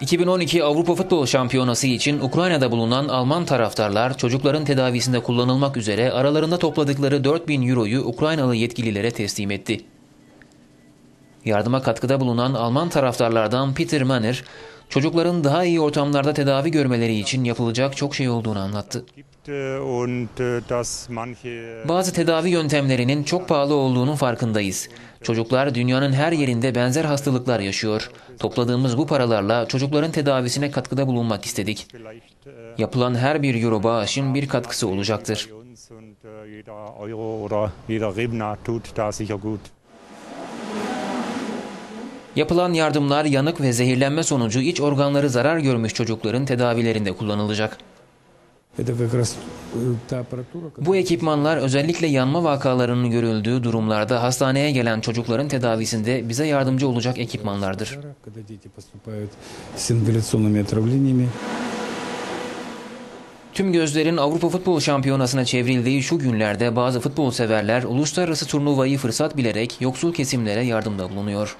2012 Avrupa Futbol Şampiyonası için Ukrayna'da bulunan Alman taraftarlar çocukların tedavisinde kullanılmak üzere aralarında topladıkları 4000 euroyu Ukraynalı yetkililere teslim etti. Yardıma katkıda bulunan Alman taraftarlardan Peter Manner, çocukların daha iyi ortamlarda tedavi görmeleri için yapılacak çok şey olduğunu anlattı. Äh, äh, Bazı tedavi yöntemlerinin çok pahalı olduğunun farkındayız. Çocuklar dünyanın her yerinde benzer hastalıklar yaşıyor. Topladığımız bu paralarla çocukların tedavisine katkıda bulunmak istedik. äh, Yapılan her bir euro bağışın bir katkısı olacaktır. Yapılan yardımlar yanık ve zehirlenme sonucu iç organları zarar görmüş çocukların tedavilerinde kullanılacak. Bu ekipmanlar özellikle yanma vakalarının görüldüğü durumlarda hastaneye gelen çocukların tedavisinde bize yardımcı olacak ekipmanlardır. Tüm gözlerin Avrupa Futbol Şampiyonası'na çevrildiği şu günlerde bazı futbol severler uluslararası turnuvayı fırsat bilerek yoksul kesimlere yardımda bulunuyor.